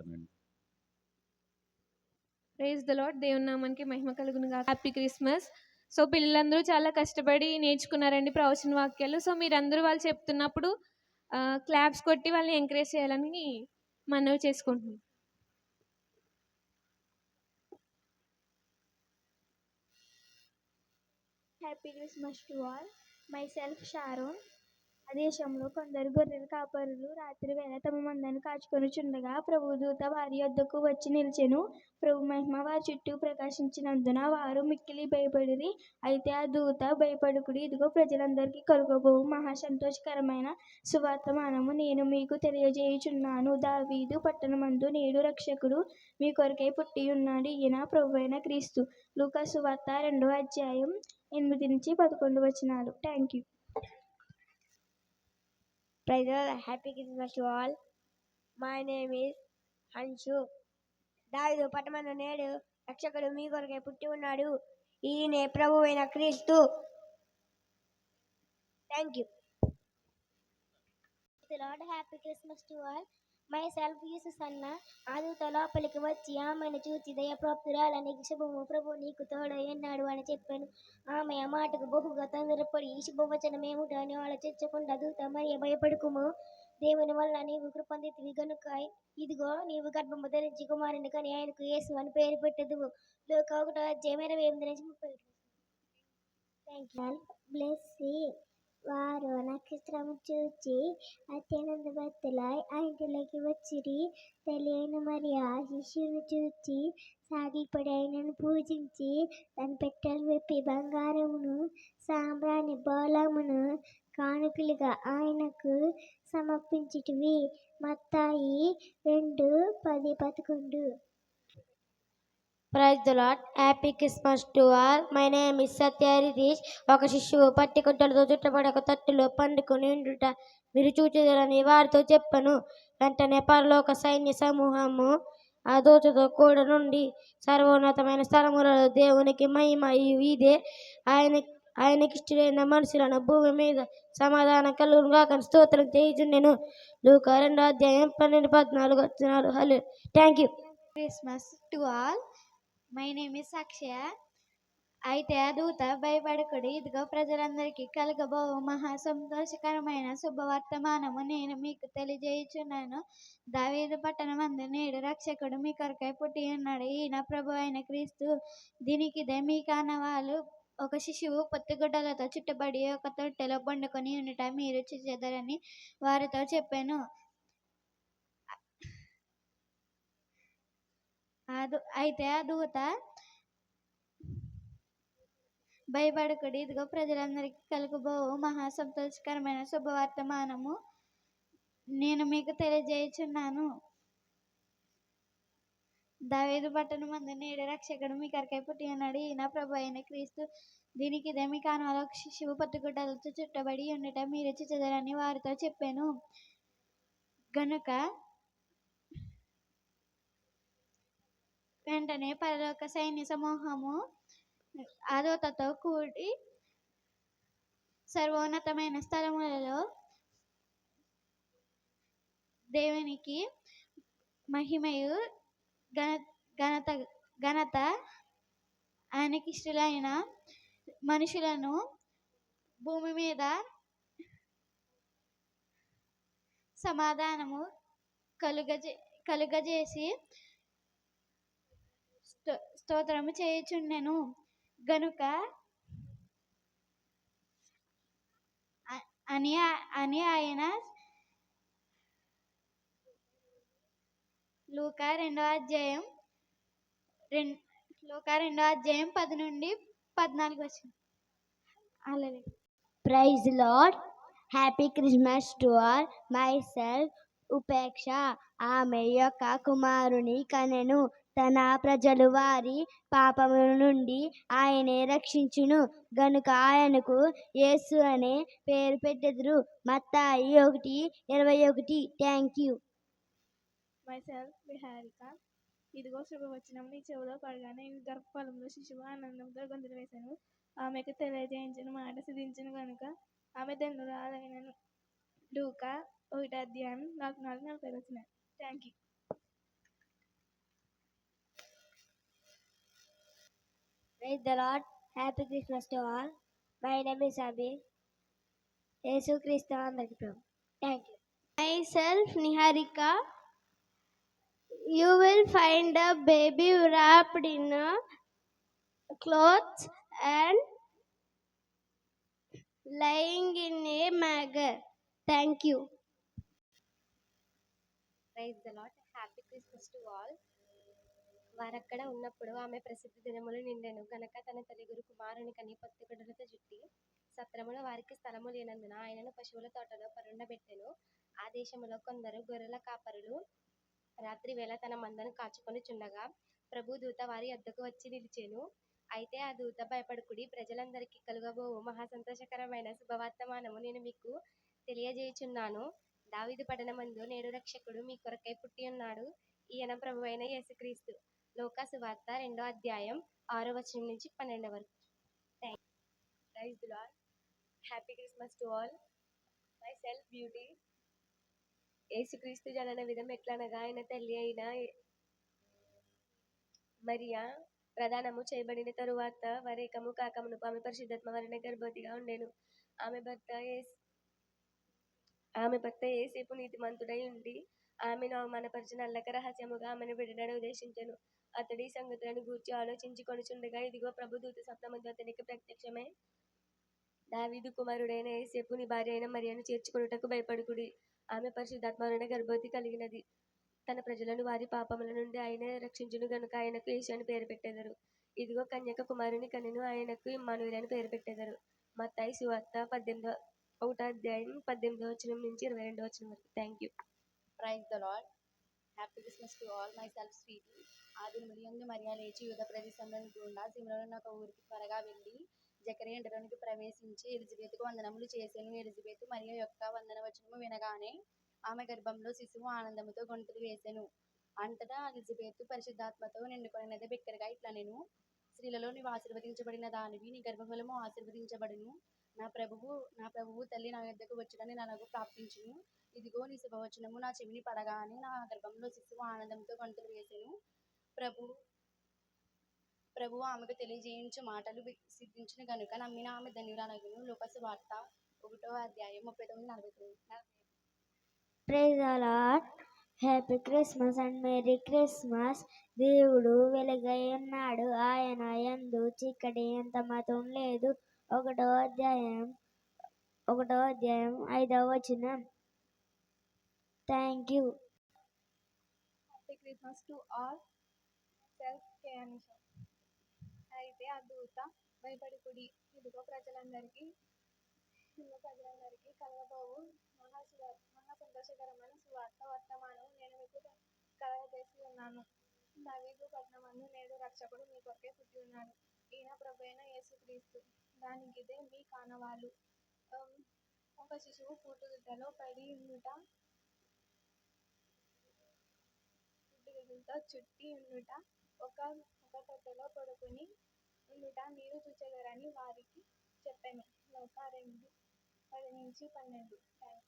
చేస్తానండి. Praise the lord దేవుని నామానికి మహిమ కలుగును హ్యాపీ క్రిస్మస్ సో పిల్లలందరూ చాలా కష్టపడి నేర్చుకున్నారండి ప్రవచన వాక్యాలు. సో మీరందరూ వాళ్ళు చెప్తున్నప్పుడు క్లాప్స్ కొట్టి వాళ్ళని ఎంకరేజ్ చేయాలని మనవి చేసుకుంటున్నాం. Happy Christmas to all myself Sharon ఆ దేశంలో కొందరు గొర్రెల కాపరులు రాత్రి వేళ తమ మందను కాచుకొని చుండగా ప్రభు దూత వారి యొద్దకు వచ్చి నిలిచెను. ప్రభు మహిమ వారి చుట్టూ ప్రకాశించినందున వారు మిక్కిలి భయపడిరి. అయితే ఆ దూత భయపడుకుడి ఇదిగో ప్రజలందరికీ కలుగబోవు. మహా సంతోషకరమైన సువర్తమానము నేను మీకు తెలియజేయుచున్నాను. దావీదు పట్టణమందు నేడు రక్షకుడు మీ కొరకై పుట్టి ఉన్నాడు. ఈయన ప్రభు అయిన క్రీస్తు. లూకా సువార్త రెండో అధ్యాయం ఎనిమిది నుంచి పదకొండు వచనాలు. Thank you Praise the Lord. Happy Christmas to all. My name is హన్షు దావిదు పట్టమన్న నేడు రక్షకుడు మీ కొరకే పుట్టి ఉన్నాడు ఈయనే ప్రభు అయిన క్రీస్తు thank you Lord happy Christmas to all myself యూసు సన్న ఆదుత లోపలికి వచ్చి ఆమెను చూచి దయప్రాప్తురాలని శుభము ప్రభు నీకు తోడయ్యన్నాడు అని చెప్పాను ఆమె ఆ మాటకు బహుగా తొందరపడి ఈ శుభవచనం అని ఆలోచించకుండా దూత మరి భయపడుకుము దేవుని వల్ల నీవు కృపొందితివి గనుక ఇదిగో నీవు గర్భము ధరించి కుమారుని కానీ ఆయనకు యేసు అని పేరు పెట్టదు లోక ఒకటో అధ్యాయం ఇరవై ఎనిమిది నుంచి ముప్పై థ్యాంక్ యూ బ్లెస్ వారు నక్షత్రము చూచి అత్యానంద భక్తులై ఆ ఇంటిలోకి వచ్చిరి. తెలియని మరి ఆ శిష్యుని చూచి సాగిపడి ఆయనను పూజించి తన పెట్టెలు విప్పి బంగారమును సాంబ్రాణి బోళమును కానుకలుగా ఆయనకు సమర్పించిటివి. మత్తాయి రెండు పది పదకొండు. Praise the Lord happy Christmas to all my name is Satya Ritish ఒక శిష్యువు పట్టి గుడ్డలతో చుట్టబడి ఒక తట్టులో పండుకొని ఉండుట మీరు చూచెదరని వారితో చెప్పను. వెంటనే పరలోక సైన్య సమూహము ఆ దోచతో కూడా నుండి సర్వోన్నతమైన స్థలములలో దేవునికి మహిమ ఇదే. ఆయన ఆయనకి ఇష్టమైన మనుషులను భూమి మీద సమాధానం కలుగునుగా కానీ స్తోత్రం చేయుచుండెను. లూకా రెండో అధ్యాయం పన్నెండు పద్నాలుగు వచ్చినారు hello thank you Christmas to all my name is Akshaya అయితే దూత భయపడకుడి. ఇదిగో ప్రజలందరికీ కలగబో మహా సంతోషకరమైన శుభవర్తమానము నేను మీకు తెలియజేయుచున్నాను. దావీదు పట్టణం అందు నేడు రక్షకుడు మీ కొరకై పుట్టి ఉన్నాడు. ఈయన ప్రభు అయిన క్రీస్తు దీనికి ఇదే మీ కానవాళ్ళు ఒక శిశువు పొత్తిగుడ్డలతో చుట్టబడి ఒక తొట్టెలో పండుకొని ఉండటం మీరు చూచెదరని వారితో చెప్పాను. ఆ అయితే ఆ దూత భయపడకుడి. ఇదిగో ప్రజలందరికీ కలుగుబో. మహా సంతోషకరమైన శుభవర్తమానము నేను మీకు తెలియజేయుచున్నాను. దావేదు పట్టణం మందు నేడు రక్షకుడు మీ కరకై పుట్టి ఉన్నాడు. ఈయన ప్రభు అయిన క్రీస్తు దీనికి ఇదే మీ కానంలో శివ శిశువు పట్టుగుడ్డలతో చుట్టబడి ఉండటం మీరు చదరని వారితో చెప్పాను. గనుక వెంటనే పరలోక సైన్య సమూహము ఆదోతతో కూడి సర్వోన్నతమైన స్థలములలో దేవునికి మహిమయు ఘన ఘనత ఘనత ఆయనకిష్టులైన మనుషులను భూమి మీద సమాధానము కలుగజే కలుగజేసి స్తోత్రము చేయుచుండెను. గనుక అని అని ఆయన లూకా రెండో అధ్యాయం రెండు లూకా రెండో అధ్యాయం పది నుండి పద్నాలుగు వచ్చింది అలాగే praise Lord happy Christmas to all. Myself Upeksha. ఆమె యొక్క కుమారుని కనెను. తన ప్రజలు వారి పాపముల నుండి ఆయనే రక్షించును. గనుక ఆయనకు యేసు అనే పేరు పెట్టెదురు. మత్తాయి ఒకటి ఇరవై ఒకటి. థ్యాంక్ యూ మైసెల్ఫ్ విహారిక ఇదిగో శుభవచనం. నీ చెవిలో పడగానే ఈ గర్భఫలంలో శిశువు ఆనందంతో గొంతులు వేశాను. ఆమెకు తెలియజేయించిన మాట సిద్ధించను కనుక ఆమె ధనురాలైనను డూకా ఒకటి అధ్యాయం నాలుగు నాలుగు నలభై వచ్చిన. Thank you Praise the Lord. Happy Christmas to all. My name is Abhi. యేసు క్రీస్తు అందరికి ప్రభు thank you myself Niharika you will find a baby wrapped in clothes and lying in a manger. Thank you. Praise the lord happy Christmas to all వారక్కడ ఉన్నప్పుడు ఆమె ప్రసిద్ధి దినములు నిండెను. గనక తన తల్లిగురు కుమారుని కని పత్తి గుడ్డలతో చుట్టి సత్రములో వారికి స్థలము లేనందున ఆయనను పశువుల తోటలో పరుండబెట్టెను. ఆ దేశములో కొందరు గొర్రెల కాపరులు రాత్రి వేళ తన మందను కాచుకొని చుండగా ప్రభు దూత వారి వద్దకు వచ్చి నిలిచెను. అయితే ఆ దూత భయపడుకుడి ప్రజలందరికీ కలుగబోవు. మహా సంతోషకరమైన శుభవర్తమానము నేను మీకు తెలియజేయుచున్నాను. దావిదు పట్టణమందు నేడు రక్షకుడు మీ కొరకై పుట్టి ఉన్నాడు. ఈయన ప్రభు అయిన యేసుక్రీస్తు. లోక సువార్త రెండో అధ్యాయం ఆరో వచనం నుంచి పన్నెండవ వరకు. Thank Lord happy Christmas to all myself Beauty యేసుక్రీస్తు జనన విధం ఎట్లనగా ఆయన తల్లి అయిన మరియా ప్రధానము చేయబడిన తరువాత వరేకము కాకమును ఆమె పరిశుద్ధాత్మ వలన గర్భవతిగా ఉండెను. ఆమె భర్త ఆమె భర్త ఏసేపు నీతిమంతుడై ఉండి ఆమెను అవమానపరిచిన అల్లక రహస్యముగా ఆమెను విడడని ఉద్దేశించెను. అతడి సంగతులను గూర్చి ఆలోచించి కొనుచుండగా ఇదిగో ప్రభుదూత స్వప్నమందు అతనికి ప్రత్యక్షమై దావీదు కుమారుడైన ఏసేపు నీ భార్య అయిన మరియను చేర్చుకొనుటకు భయపడుకుడి. ఆమె పరిశుద్ధాత్మరుణ గర్భవతి కలిగినది. తన ప్రజలను వారి పాపముల నుండి ఆయన రక్షించును గనుక ఆయనకు యేసు అని పేరు పెట్టెదరు. ఇదిగో కన్యక కుమారుని కనెను ఆయనకు ఇమ్మానుయేలు అని పేరు పెట్టెదరు. మత్తాయి సువార్త పద్దెనిమిదో ఒకటో అధ్యాయం పద్దెనిమిదో వచనం నుంచి ఇరవై రెండో వచనం వరకు. Thank you praise the Lord happy Christmas to all myself Sweety ఆది ములియందు మరియా లేచి యుద్ధ ప్రదేశంలో గుండా సిమ్రోను ఒక ఊరికి త్వరగా వెళ్ళి జకరే ఇంటిలోనికి ప్రవేశించి ఎలిజబెత్కు వందనములు చేశాను. ఎలిజబెత్ మరియు యొక్క వందన వచనము వినగానే ఆమె గర్భంలో శిశువు ఆనందముతో గొంతులు వేసెను. అంతటా ఎలిజబెత్ పరిశుద్ధాత్మతో నిండుకొనినది బిక్కరగా ఇట్లా నేను స్త్రీలలో నీవు ఆశీర్వదించబడిన దానివి నీ గర్భఫలము ఆశీర్వదించబడును. నా ప్రభువు నా ప్రభువు తల్లి నా యొద్దకు వచ్చుడని నాకు ప్రాప్తించును ఇదిగో నీ శుభవచనము నా చెవిని పడగానే నా గర్భంలో శిశువు ఆనందంతో గంతులు వేసెను. ప్రభు ప్రభు ఆమెకు తెలియజేయించు మాటలు సిద్ధించిన గనుక నమ్మిన ఆమె ధన్యురాలగును. లోకసు వార్త ఒకటో అధ్యాయం ముప్పై తొమ్మిది నలభై తొమ్మిది. Praise happy Christmas and merry Christmas దేవుడు వెలుగై ఉన్నాడు. ఆయన ఎందు చీకటి ఎంత మతం లేదు. ఒకటో అధ్యాయం ఒకటో అధ్యాయం ఐదవ వచనం. Thank you happy Christmas to all self Keyanisha అయితే ఆ దూత భయపడికుడి. ఇదిగో ప్రజలందరికీ ఇదిగో ప్రజలందరికీ కలగబోవు. మహా మహా సంతోషకరమైన సువార్త వర్తమానం నేను మీకు కలగజేసి ఉన్నాను. దావీదు పట్టణమందు నేడు రక్షకుడు మీ కొరకే పుట్టి ఉన్నాడు. ఈయన ప్రభైన యేసుక్రీస్తు. దానికిదే మీ కానవాలు. ఒక శిశువు పూటుగుడ్డలో పడి ఉండుట గుడ్డులతో చుట్టి ఉండుట ఒక ఒక తొట్టెలో పడుకుని ఉండుట మీరు చూచెదరని వారికి చెప్పాను. లోక రెండు పది నుంచి పన్నెండు. Thank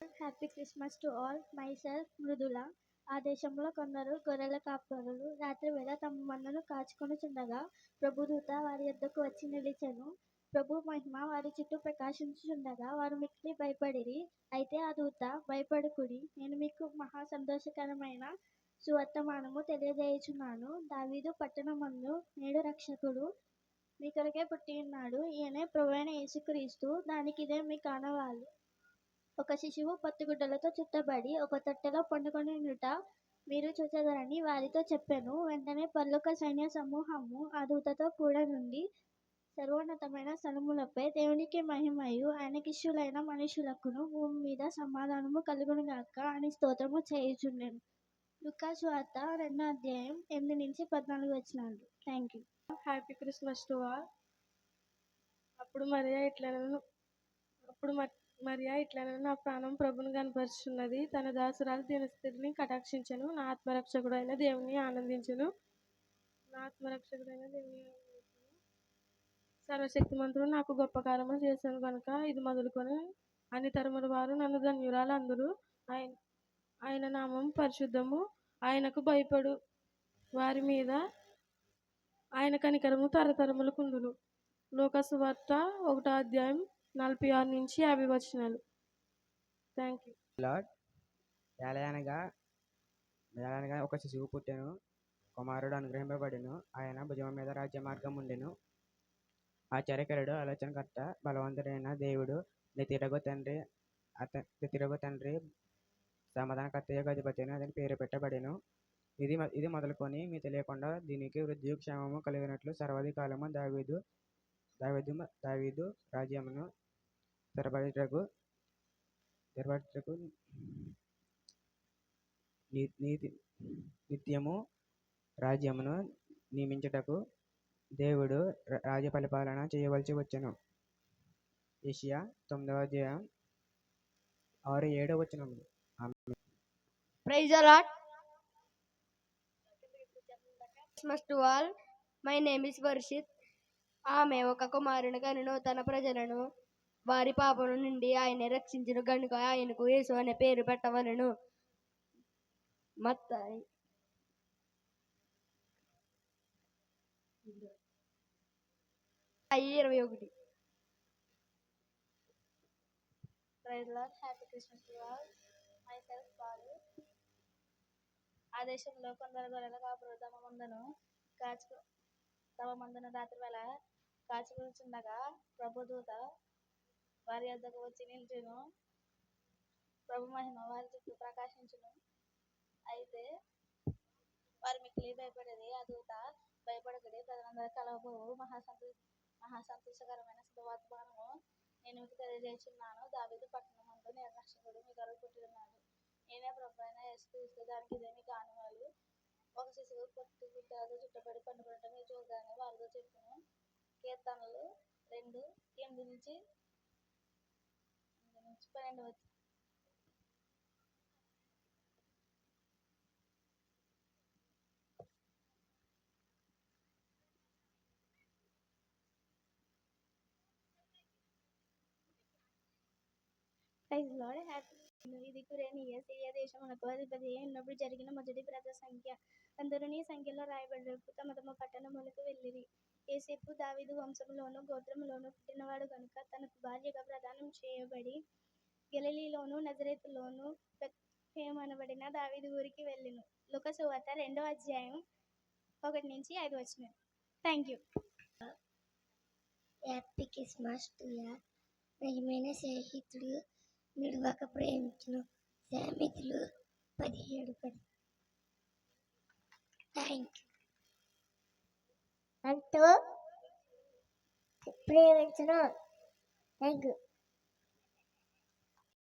you happy Christmas to all myself Mrudula. ఆ దేశంలో కొందరు గొర్రెల కాపరులు రాత్రి వేళ తమ మందను కాచుకొని చుండగా ప్రభుదూత వారి యొద్దకు వచ్చి నిలిచెను. ప్రభు మహిమ వారి చుట్టూ ప్రకాశించుచుండగా వారు మిక్కిలి భయపడిరి. అయితే ఆ దూత భయపడుకుడి. నేను మీకు మహా సంతోషకరమైన సువర్తమానము తెలియజేయుచున్నాను. దావీదు పట్టణమందు నేడు రక్షకుడు మీకొరకే పుట్టి ఉన్నాడు ఈయనే ప్రభువైన యేసుక్రీస్తు. దానికి ఇదే మీ కానవాళ్ళు. ఒక శిశువు పత్తుగుడ్డలతో చుట్టబడి ఒక తట్టెలో పండుకొని ఉండుట మీరు చూచదరని వారితో చెప్పాను. వెంటనే పర్లోక సైన్య సమూహము ఆ దూతతో కూడా నుండి సర్వోన్నతమైన స్థలములపై దేవునికి మహిమయు ఆయనకిష్యులైన మనుషులకును భూమి మీద సమాధానము కలుగునుగాక అని స్తోత్రము చేయుచుండెను. లుకాస్ వార్త రెండో అధ్యాయం ఎనిమిది నుంచి పద్నాలుగు వచ్చినాడు. Thank you happy Christmas to all అప్పుడు మరియా ఇట్లనను అప్పుడు మర్- మరియా ఇట్లనను నా ప్రాణం ప్రభుని కనపరుచున్నది. తన దాసురాలు దినస్థితిని కటాక్షించను. నా ఆత్మరక్షకుడైన దేవుని ఆనందించను. నా ఆత్మరక్షకుడైన దేవుని ఆనందించను. సర్వశక్తిమంతుడు నాకు గొప్ప కార్యము చేశాను కనుక ఇది మొదలుకొని అని తరముల వారు నన్ను ధన్యురాలు అందరూ. ఆయన ఆయన నామం పరిశుద్ధము ఆయనకు భయపడు. వారి మీద ఆయన కనికరము తరతరములు కుందును. లోకసువార్త ఒకటో అధ్యాయం నలభై ఆరు నుంచి యాభై వచనాలు. థ్యాంక్ యూ లార్డ్ ఏలయనగా ఏలయనగా ఒక శిశువు పుట్టెను. కుమారుడు అనుగ్రహింపబడిను. ఆయన భుజం మీద రాజ్య మార్గం ఉండెను. ఆశ్చర్యకరుడు ఆలోచనకర్త బలవంతుడైన దేవుడు నితిరగు తండ్రి అత నితిరగు తండ్రి సమాధానకర్త యొక్క అధిపతి అని అతని పేరు పెట్టబడెను. ఇది ఇది మొదలుకొని మీ తెలియకుండా దీనికి వృద్ధి క్షేమము కలిగినట్లు సర్వాధికాలము దావీదు దావీదు దావీదు రాజ్యమును స్థిరపరచుటకు స్థిరపరచుటకు నీతి నిత్యము రాజ్యమును నియమించుటకు దేవుడు రాజ్య పరిపాలన చేయవలసి వచ్చను. ఏషియా తొమ్మిదవ అధ్యాయం ఆరు ఏడవ వచ్చినములు praise Lord Christmas to all my name is Varshith ఆమె ఒక కుమారుని కనును తన ప్రజలను వారి పాపను నుండి ఆయన రక్షించిన గనుక ఆయనకు యేసు అనే పేరు పెట్టవలను. మత్తాయి. ఇరవై ఒకటి. Praise happy Christmas to all my ఆ దేశంలో కొందరు గొర్రెల కాపులు తమ మందను కాచుకు తమ మందను రాత్రి వేళ కాచుకుంటుండగా ప్రభుదూత వారి వద్దకు వచ్చి నిల్చును. ప్రభు మహిమ వారి చుట్టూ ప్రకాశించును. అయితే వారి మిక్కిలి భయపడేది ఆ దూత భయపడకడి. ప్రజలందరూ కలవబో మహాసంతో మహాసంతోషకరమైన శుభవర్తమానము నేను మీకు తెలియజేస్తున్నాను. దావీదు పట్టణమందు నిర్లక్ష్యకుడు మీ కొరకు పుట్టిన పైన ప్రభు యేసుక్రీస్తు దానికి ఇదేమి కానుమలు ఒక శిశువు పొట్టు గుడ్డలతో చుట్టబడి పండుకుంటే మీరు చూడగానే వారితో చెప్పును. కీర్తనలు రెండు ఎనిమిది నుంచి ఎనిమిది నుంచి పన్నెండు వచ్చి ప్రైజ్ లార్డ్ హ్యాపీ ఇది కురేనియ సిరియా దేశమునకు అధిపతి ఉన్నప్పుడు జరిగిన మొదటి ప్రజ సంఖ్య. అందరూ ఈ సంఖ్యలో రాయబడ్డకు తమ తమ పట్టణములకు వెళ్ళిరి. ఏసేపు దావీదు వంశంలోను గోత్రములోను పుట్టినవాడు కనుక తనకు భార్యగా ప్రదానం చేయబడి గెలలీలోను నజరేతులోను అనబడిన దావిదు ఊరికి వెళ్ళిను. లుక సువార్త రెండో అధ్యాయం ఒకటి నుంచి ఐదు వచ్చిన thank you happy Christmas to yeah. నిజమైన స్నేహితుడు నిడువక ప్రేమించను సామెతలు పదిహేడు పది థ్యాంక్ యూ అంటూ ప్రేమించను థ్యాంక్ యూ